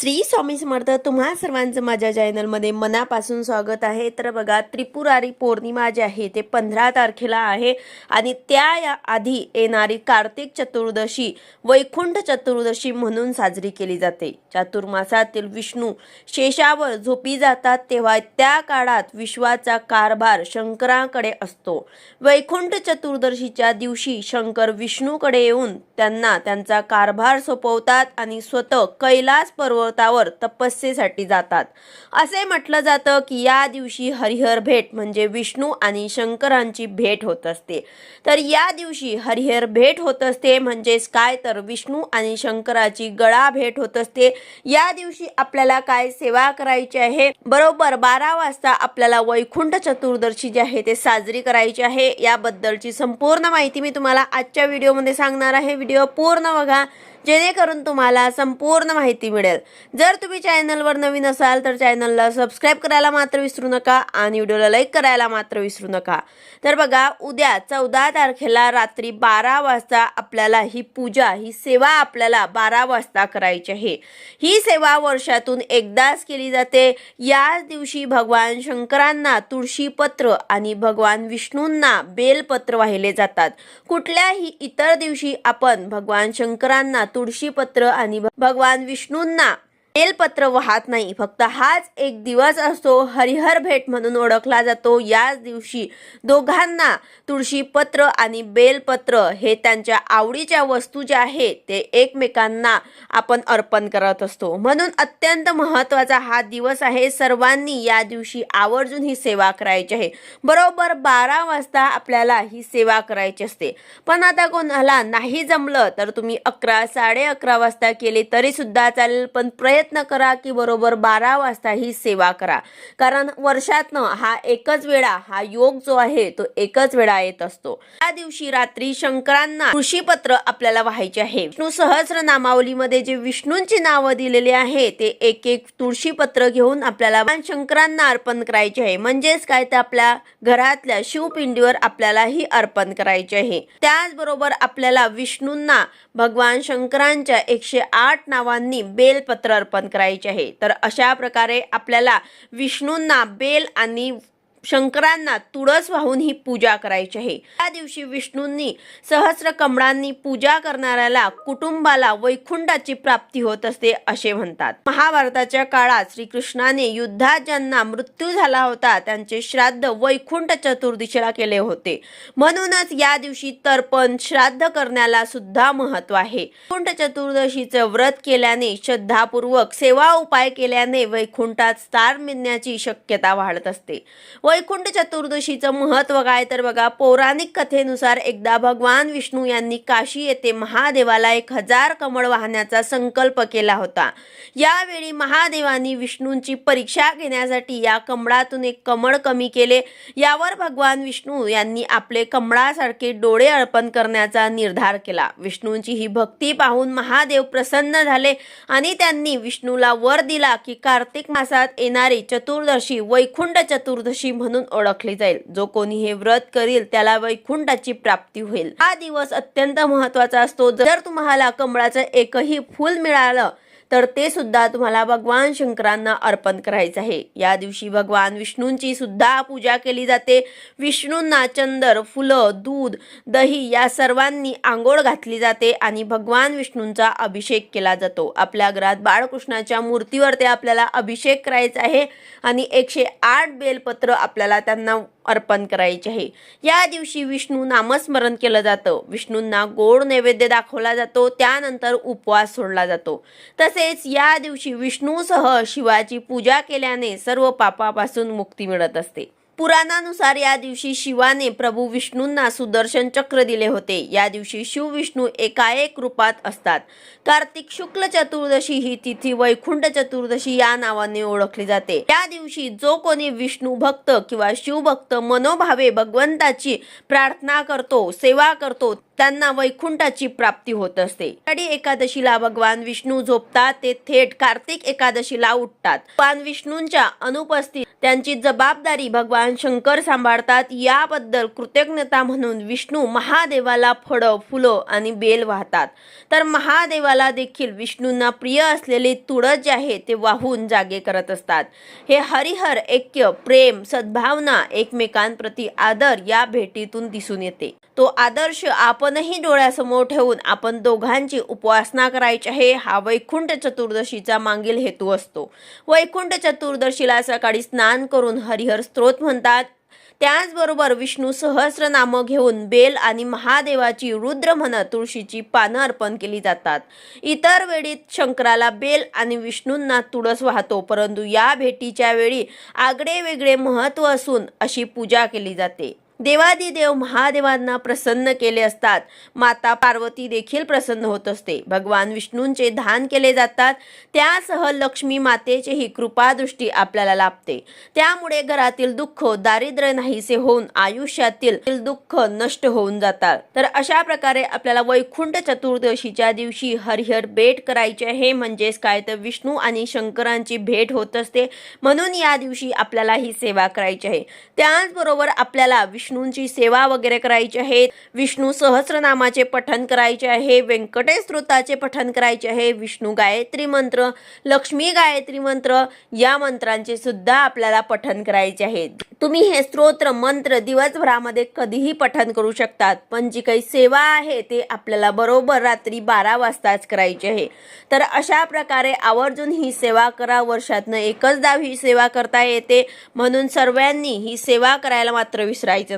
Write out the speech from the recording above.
श्री स्वामी समर्थ तुम्हा सर्वांचं माझ्या चॅनलमध्ये मनापासून स्वागत आहे. तर बघा त्रिपुरारी पौर्णिमा जी आहे ते पंधरा तारखेला आहे. आणि त्या या आधी येणारी कार्तिक चतुर्दशी वैकुंठ चतुर्दशी म्हणून साजरी केली जाते. चातुर्मासातील विष्णू शेषावर झोपी जातात तेव्हा त्या काळात विश्वाचा कारभार शंकराकडे असतो. वैकुंठ चतुर्दशीच्या दिवशी शंकर विष्णूकडे येऊन त्यांना त्यांचा कारभार सोपवतात आणि स्वतः कैलास पर्वतावर तपस्येसाठी जातात. असे म्हटलं जातं की या दिवशी हरिहर भेट म्हणजे विष्णू आणि शंकरांची भेट होत असते. तर या दिवशी हरिहर भेट होत असते म्हणजेच काय? तर विष्णू आणि शंकराची गळा भेट होत असते. या दिवशी आपल्याला काय सेवा करायची आहे? बरोबर बारा वाजता आपल्याला वैकुंठ चतुर्दशी जी आहे ते साजरी करायची आहे. याबद्दलची संपूर्ण माहिती मी तुम्हाला आजच्या व्हिडिओमध्ये सांगणार आहे. व्हिडिओ पूर्ण बघा. जेणेकरून तुम्हाला संपूर्ण माहिती मिळेल. जर तुम्ही चॅनलवर नवीन असाल तर चॅनलला सबस्क्राईब करायला मात्र विसरू नका आणि व्हिडिओला लाईक करायला मात्र विसरू नका. तर बघा उद्या चौदा तारखेला रात्री बारा वाजता आपल्याला ही पूजा ही सेवा आपल्याला बारा वाजता करायची आहे. ही सेवा वर्षातून एकदाच केली जाते. याच दिवशी भगवान शंकरांना तुळशीपत्र आणि भगवान विष्णूंना बेलपत्र वाहिले जातात. कुठल्याही इतर दिवशी आपण भगवान शंकरांना तुळशीपत्र आणि भगवान विष्णूंना बेलपत्र वाहत नाही. फक्त हाच एक दिवस असतो. हरिहर भेट म्हणून ओळखला जातो. याच दिवशी दोघांना तुळशीपत्र आणि बेलपत्र हे त्यांच्या आवडीच्या वस्तू ज्या आहेत ते एकमेकांना आपण अर्पण करत असतो. म्हणून अत्यंत महत्त्वाचा हा दिवस आहे. सर्वांनी या दिवशी आवर्जून ही सेवा करायची आहे. बरोबर बारा वाजता आपल्याला ही सेवा करायची असते. पण आता कोणाला नाही जमलं तर तुम्ही अकरा साडे अकरा वाजता केले तरी सुद्धा चालेल. पण प्रयत्न करा की बरोबर बारा वाजता ही सेवा करा. कारण वर्षातनं हा एकच वेळा हा योग जो आहे तो एकच वेळा येत असतो. त्या दिवशी रात्री शंकरांना ऋषीपत्र आपल्याला व्हायचे आहे. विष्णू सहस्र नामावलीमध्ये जे विष्णूंची नावं दिलेली आहे ते एक एक तुळशीपत्र घेऊन आपल्याला शंकरांना अर्पण करायचे आहे. म्हणजेच काय? तर आपल्या घरातल्या शिवपिंडीवर आपल्याला ही अर्पण करायचे आहे. त्याचबरोबर आपल्याला विष्णूंना भगवान शंकरांच्या एकशे आठ नावांनी बेलपत्र अर्पण करायचे आहे. तर अशा प्रकारे आपल्याला विष्णूंना बेल आणि शंकरांना तुळस वाहून ही पूजा करायची आहे. त्या दिवशी विष्णूंनी सहस्र कमळांनी पूजा करणाऱ्याला कुटुंबाला वैकुंठाची प्राप्ती होत असते असे म्हणतात. महाभारताच्या काळात श्रीकृष्णाने युद्धात ज्यांना मृत्यू झाला होता त्यांचे श्राद्ध वैकुंठ चतुर्दशीला केले होते. म्हणूनच या दिवशी तर्पण श्राद्ध करण्याला सुद्धा महत्त्व आहे. वैकुंठ चतुर्दशीचं व्रत केल्याने श्रद्धापूर्वक सेवा उपाय केल्याने वैकुंठात स्थान मिळण्याची शक्यता वाढत असते. वै वैकुंठ चतुर्दशीचं महत्त्व काय? तर बघा पौराणिक कथेनुसार एकदा भगवान विष्णू यांनी काशी येथे महादेवाला एक हजार कमळ वाहण्याचा संकल्प केला होता. यावेळी महादेवानी विष्णूंची परीक्षा घेण्यासाठी या कमळातून एक कमळ कमी केले. यावर भगवान विष्णू यांनी आपले कमळासारखे डोळे अर्पण करण्याचा निर्धार केला. विष्णूंची ही भक्ती पाहून महादेव प्रसन्न झाले आणि त्यांनी विष्णूला वर दिला की कार्तिक मासात येणारी चतुर्दशी वैकुंठ चतुर्दशी म्हणून ओळखली जाईल. जो कोणी हे व्रत करील त्याला वैकुंठाची प्राप्ती होईल. हा दिवस अत्यंत महत्त्वाचा असतो. जर तुम्हाला कमळाचं एकही फूल मिळालं तर ते सुद्धा तुम्हाला भगवान शंकरांना अर्पण करायचं आहे. या दिवशी भगवान विष्णूंची सुद्धा पूजा केली जाते. विष्णूंना चंदर फुलं दूध दही या सर्वांनी आंघोळ घातली जाते आणि भगवान विष्णूंचा अभिषेक केला जातो. आपल्या घरात बाळकृष्णाच्या मूर्तीवर ते आपल्याला अभिषेक करायचा आहे आणि एकशे आठ बेलपत्र आपल्याला त्यांना अर्पण करायचे आहे. या दिवशी विष्णू नामस्मरण केलं जातं. विष्णूंना गोड नैवेद्य दाखवला जातो. त्यानंतर उपवास सोडला जातो. तसेच या दिवशी विष्णूसह शिवाची पूजा केल्याने सर्व पापापासून मुक्ती मिळत असते. पुराणानुसार या दिवशी शिवाने प्रभू विष्णूंना सुदर्शन चक्र दिले होते. या दिवशी शिव विष्णू एकाएक रूपात असतात. कार्तिक शुक्ल चतुर्दशी ही तिथी वैकुंठ चतुर्दशी या नावाने ओळखली जाते. या दिवशी जो कोणी विष्णू भक्त किंवा शिवभक्त मनोभावे भगवंताची प्रार्थना करतो सेवा करतो त्यांना वैकुंठाची प्राप्ती होत असते. आषाढी एकादशीला भगवान विष्णू झोपतात ते थेट कार्तिक एकादशीला उठतात. भगवान विष्णूंच्या अनुपस्थित त्यांची जबाबदारी भगवान शंकर सांभाळतात. याबद्दल कृतज्ञता म्हणून विष्णू महादेवाला फळं फुलं आणि बेल वाहतात. तर महादेवाला देखील विष्णूंना प्रिय असलेले तुळस जे आहे ते वाहून जागे करत असतात. हे हरिहर ऐक्य प्रेम सद्भावना एकमेकांप्रती आदर या भेटीतून दिसून येते. तो आदर्श आपण आपणही डोळ्यासमोर ठेवून आपण दोघांची उपासना करायची आहे हा वैकुंठ चतुर्दशीचा मागील हेतू असतो. वैकुंठ चतुर्दशीला सकाळी स्नान करून हरिहर स्त्रोत म्हणतात. त्याचबरोबर विष्णू सहस्रनाम घेऊन बेल आणि महादेवाची रुद्र म्हणत तुळशीची पानं अर्पण केली जातात. इतर वेळी शंकराला बेल आणि विष्णूंना तुळस वाहतो परंतु या भेटीच्या वेळी आगळे वेगळे महत्त्व असून अशी पूजा केली जाते. देवादिदेव महादेवांना प्रसन्न केले असतात. माता पार्वती देखील प्रसन्न होत असते. भगवान विष्णूंचे धान केले जातात. त्यासह लक्ष्मी मातेचेही कृपादृष्टी आपल्याला लाभते. त्यामुळे घरातील दुःख दारिद्र्य नाहीसे होऊन आयुष्यातील दुःख नष्ट होऊन जातात. तर अशा प्रकारे आपल्याला वैकुंठ चतुर्दशीच्या दिवशी हरिहर भेट करायचे आहे. म्हणजेच काय? तर विष्णू आणि शंकरांची भेट होत असते. म्हणून या दिवशी आपल्याला ही सेवा करायची आहे. त्याचबरोबर आपल्याला विष्णूंची सेवा वगैरे करायची आहे विष्णू सहस्रनामाचे पठन करायचे आहे व्यंकटेश स्तोत्राचे पठन करायचे आहे विष्णू गायत्री मंत्र लक्ष्मी गायत्री मंत्र या मंत्रांचे सुद्धा आपल्याला पठन करायचे आहे. तुम्ही हे स्तोत्र मंत्र दिवसभरामध्ये कधीही पठन करू शकतात पण जी काही सेवा आहे ते आपल्याला बरोबर रात्री बारा वाजताच करायची आहे. तर अशा प्रकारे आवर्जून ही सेवा करा वर्षातनं एकच दाव ही सेवा करता येते म्हणून सर्वांनी ही सेवा करायला मात्र विसरायचं